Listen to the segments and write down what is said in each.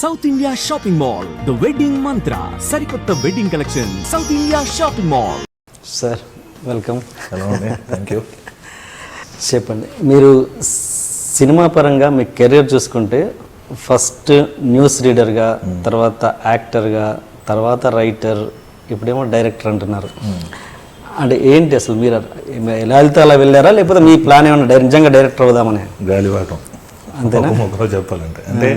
South India shopping mall the wedding Mantra సరికొత్త wedding collection South India shopping mall sir welcome hello thank you చెప్పండి. మీరు cinema పరంగా మీ career చూసుకుంటే first news రీడర్గా తర్వాత యాక్టర్గా తర్వాత రైటర్ ఇప్పుడేమో డైరెక్టర్ అంటున్నారు. అంటే ఏంటి అసలు మీరు ఎలా వెళ్తే అలా వెళ్ళారా? లేకపోతే మీ ప్లాన్ ఏమన్నా నిజంగా డైరెక్టర్ అవుదామని? గాలివాటం. అంతేనా? చెప్పాలంటే. అంటే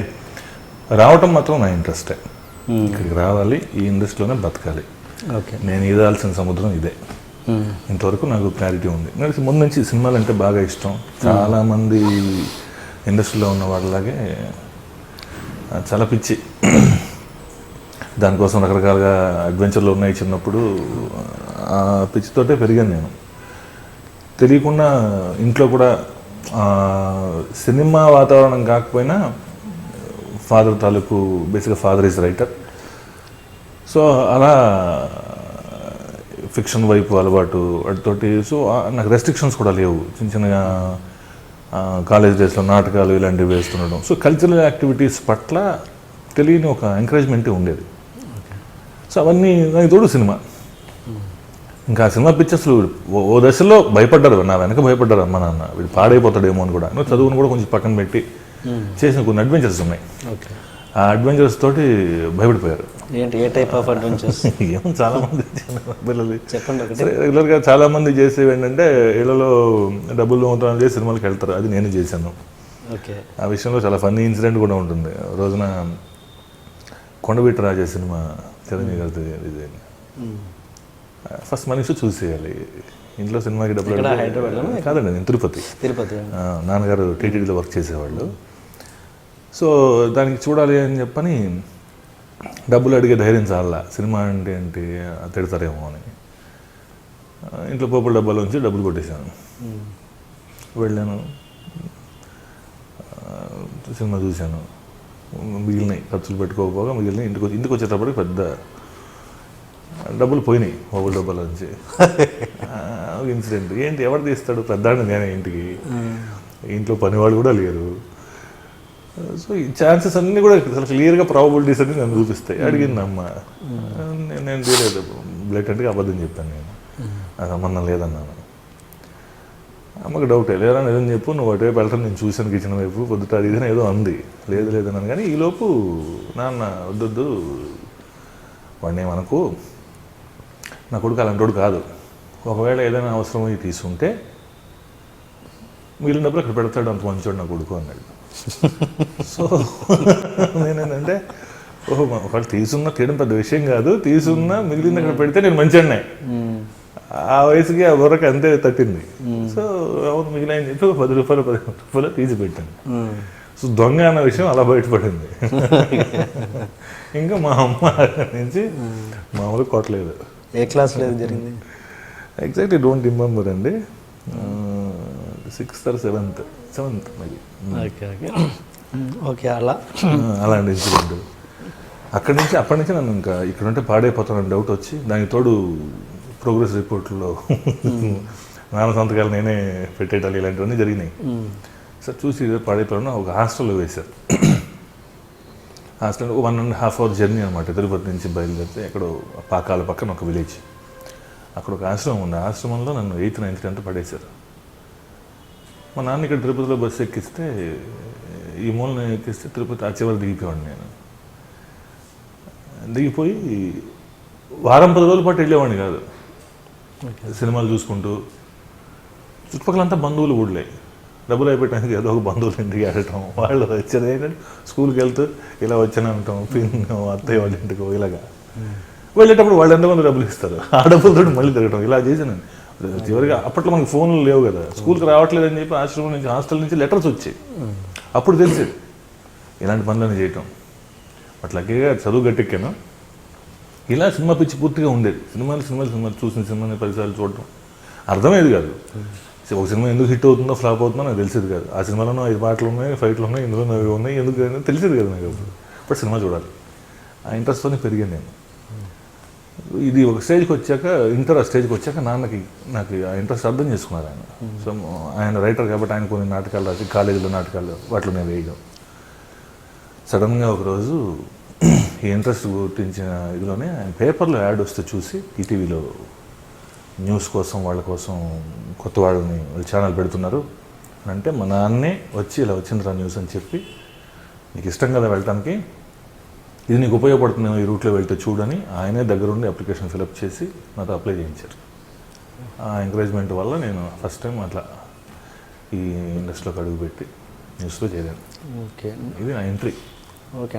రావటం మాత్రం నా ఇంట్రెస్టే. ఇక్కడికి రావాలి ఈ ఇండస్ట్రీలోనే బతకాలి. ఓకే. నేను ఈదాల్సిన సముద్రం ఇదే. ఇంతవరకు నాకు క్లారిటీ ఉంది. నాకు ముందు నుంచి సినిమాలు అంటే బాగా ఇష్టం. చాలా మంది ఇండస్ట్రీలో ఉన్న వాళ్ళలాగే చాలా పిచ్చి. దానికోసం రకరకాలుగా అడ్వెంచర్లు ఉన్నాయి చిన్నప్పుడు. ఆ పిచ్చితోటే పెరిగాను నేను. తెలియకుండా ఇంట్లో కూడా సినిమా వాతావరణం కాకపోయినా ఫాదర్ తాలూకు బేసిక్గా ఫాదర్ ఈజ్ రైటర్. సో అలా ఫిక్షన్ వైపు అలవాటు వాటితోటి సో నాకు రెస్ట్రిక్షన్స్ కూడా లేవు. చిన్న చిన్నగా కాలేజ్ డేస్లో నాటకాలు ఇలాంటివి వేస్తుండడం. సో కల్చరల్ యాక్టివిటీస్ పట్ల తెలియని ఒక ఎంకరేజ్మెంటే ఉండేది. సో అవన్నీ నాకు తోడు సినిమా. ఇంకా ఆ సినిమా పిక్చర్స్లు ఓ- ఓ దశలో భయపడ్డారు. నా వెనక భయపడ్డారు అమ్మ నాన్న. వీడు పాడైపోతాడేమో అని కూడా. నువ్వు చదువును కూడా కొంచెం పక్కన పెట్టి చేసిన కొన్ని అడ్వెంచర్స్ ఉన్నాయి. ఓకే. ఆ అడ్వెంచర్స్ తోటి భయపడిపోయారు. ఏంటి ఏ టైప్ ఆఫ్ అడ్వెంచర్స్ ఏమో చాలా మంది పిల్లలు. చెప్పండి రెగ్యులర్గా చాలా మంది చేసేవి ఏంటంటే ఇళ్ళలో డబ్బులు దొంగతనం చేసి సినిమాలకు వెళ్తారు. అది నేను చేశాను. ఓకే. ఆ విషయంలో చాలా ఫన్నీ ఇన్సిడెంట్ కూడా ఉంటుంది. రోజున కొండవీటి రాజా సినిమా చిరంజీవి గారిది ఇది. ఫస్ట్ మనిషి చూసేయాలి. ఇంట్లో సినిమాకి డబ్బులు? కాదండి నేను తిరుపతి. తిరుపతి. నాన్నగారు టీటీడీలో వర్క్ చేసేవాళ్ళు. సో దానికి చూడాలి అని చెప్పని డబ్బులు అడిగే ధైర్యం చాలా సినిమా అంటే ఏంటి? తిడతారేమో అని. ఇంట్లో పోపుల డబ్బాలోంచి డబ్బులు కొట్టేశాను. వెళ్ళాను. సినిమా చూశాను. మిగిలినాయి. ఖర్చులు పెట్టుకోకపోగా మిగిలినాయి. ఇంటికి ఇంటికి వచ్చేటప్పటికి పెద్ద డబ్బులు పోయినాయి పోపుల డబ్బాల నుంచి. ఇన్సిడెంట్. ఏంటి? ఎవరు తీస్తాడు పెద్దాడు నేనే ఇంటికి. ఇంట్లో పనివాళ్ళు కూడా లేరు. సో ఈ ఛాన్సెస్ అన్నీ కూడా అసలు క్లియర్గా ప్రాబబిలిటీస్ అన్ని నన్ను చూపిస్తాయి. అడిగింది అమ్మ. నేను నేను తీయలేదు. బ్లైటెంట్గా అబద్ధం చెప్పాను నేను. నాకు సంబంధం లేదన్నాను. అమ్మకి డౌట్ లేరా నిజం చెప్పు నువ్వు అటువైపు వెళ్తాను నేను చూశాను కిచెన్ వైపు పొద్దుట అది ఇదని ఏదో అంది. లేదు లేదన్నాను. కానీ ఈలోపు నాన్న వద్దొద్దు. వాడిని ఏమనకు? నా కొడుకు అలాంటి కాదు. ఒకవేళ ఏదైనా అవసరం అయ్యి తీసుకుంటే మిగిలిన డబ్బులు అక్కడ పెడతాడు అంత మంచోడు నా కొడుకు అన్నాడు. సో నేనేంటంటే ఓహో ఒకవేళ తీసుకున్న తీయడం పెద్ద విషయం కాదు తీసుకున్న మిగిలింది అక్కడ పెడితే నేను మంచిగానే ఆ వయసుకి ఆ బుర్రకి అంతే తట్టింది. సో అవును మిగిలిన చెప్పి ఒక పది రూపాయలు పది రూపాయలు తీసి పెట్టాను. సో దొంగ అన్న విషయం అలా బయటపడింది. ఇంకా మా అమ్మ నుంచి మామూలు కొట్టలేదు. ఏ క్లాస్లో ఏది జరిగింది? ఎగ్జాక్ట్లీ డోంట్ రిమెంబర్ అండి. సిక్స్త్ ఆర్ సెవెంత్ సెవెంత్ మరి. Okay okay. ఓకే అలా. అలాంటి ఇన్సిడెంట్ అక్కడి నుంచి అప్పటి నుంచి నన్ను ఇంకా ఇక్కడ ఉంటే పాడైపోతానని డౌట్ వచ్చి దానికి తోడు ప్రోగ్రెస్ రిపోర్ట్లో నాన్న సంతకాలు నేనే పెట్టేటాలి ఇలాంటివన్నీ జరిగినాయి. సార్ చూసి పాడైపోయిన ఒక హాస్టల్లో వేశారు. Hostel one and half hour journey అనమాట తిరుపతి నుంచి బయలుదేరితే ఎక్కడో పాకాల పక్కన ఒక విలేజ్. అక్కడ ఒక ఆశ్రమం ఉంది. ఆశ్రమంలో నన్ను ఎయిత్ నైన్త్ టెన్త్ పడేశారు. మా నాన్న ఇక్కడ తిరుపతిలో బస్సు ఎక్కిస్తే ఈ మూలన ఎక్కిస్తే తిరుపతి ఆ చివరి దిగిపోయాడు నేను. దిగిపోయి వారం పది రోజుల పాటు వెళ్ళేవాడిని కాదు. సినిమాలు చూసుకుంటూ. చుట్టుపక్కలంతా బంధువులు ఊళ్ళే. డబ్బులు అయిపోయడానికి ఏదో ఒక బంధువులు ఇంటికి వెళ్ళటం. వాళ్ళు వచ్చేది ఏంటంటే స్కూల్కి వెళ్తూ ఇలా వచ్చాను అంటాం పిన్ అత్తయ్య వాళ్ళ ఇంటికో ఇలాగా. వెళ్ళేటప్పుడు వాళ్ళు ఎంతమంది డబ్బులు ఇస్తారు? ఆ డబ్బులతో మళ్ళీ తిరగటం. ఇలా చేశాను చివరిగా అప్పట్లో మనకి ఫోన్లు లేవు కదా. స్కూల్కి రావట్లేదు అని చెప్పి ఆశ్రమం నుంచి హాస్టల్ నుంచి లెటర్స్ వచ్చాయి. అప్పుడు తెలిసేది ఇలాంటి పనులన్నీ చేయటం. బట్ చదువు గట్టెక్కాను. ఇలా సినిమా పిచ్చి పూర్తిగా ఉండేది. సినిమాలు సినిమాలు సినిమాలు చూసిన సినిమాని పదిసార్లు చూడటం. అర్థమయ్యేది కాదు. ఒక సినిమా ఎందుకు హిట్ అవుతుందో ఫ్లాప్ అవుతుందో నాకు తెలిసేది కాదు. ఆ సినిమాలోనూ ఐదు పాటలు ఉన్నాయి ఫైట్లు ఉన్నాయి ఇందులో అవి ఉన్నాయి ఎందుకు తెలిసేది కదా నాకు అప్పుడు. బట్ సినిమా చూడాలి. ఆ ఇంట్రెస్ట్తోనే పెరిగాను నేను. ఇది ఒక స్టేజ్కి వచ్చాక ఇంటర్ ఆ స్టేజ్కి వచ్చాక నాన్నకి నాకు ఆ ఇంట్రెస్ట్ అర్థం చేసుకున్నారు ఆయన. సో ఆయన రైటర్ కాబట్టి ఆయన కొన్ని నాటకాలు రాసి కాలేజీలో నాటకాలు వాటిలో నేను వేయడం. సడన్గా ఒకరోజు ఈ ఇంట్రెస్ట్ గుర్తించిన ఇదిలోనే ఆయన పేపర్లో యాడ్ వస్తే చూసి ఈటీవీలో న్యూస్ కోసం వాళ్ళ కోసం కొత్త వాళ్ళని వాళ్ళు ఛానల్ పెడుతున్నారు. అని అంటే మా నాన్నే వచ్చి ఇలా వచ్చిందిరా న్యూస్ అని చెప్పి నీకు ఇష్టం కదా వెళ్ళటానికి? ఇది నీకు ఉపయోగపడుతుంది ఈ రూట్లో వెళ్తే చూడని ఆయనే దగ్గరుండి అప్లికేషన్ ఫిలప్ చేసి నాతో అప్లై చేయించారు. ఆ ఎంకరేజ్మెంట్ వల్ల నేను ఫస్ట్ టైం అట్లా ఈ ఇండస్ట్రీలోకి అడుగుపెట్టి న్యూస్లో చేరాను. ఓకే ఇది నా ఎంట్రీ ఓకే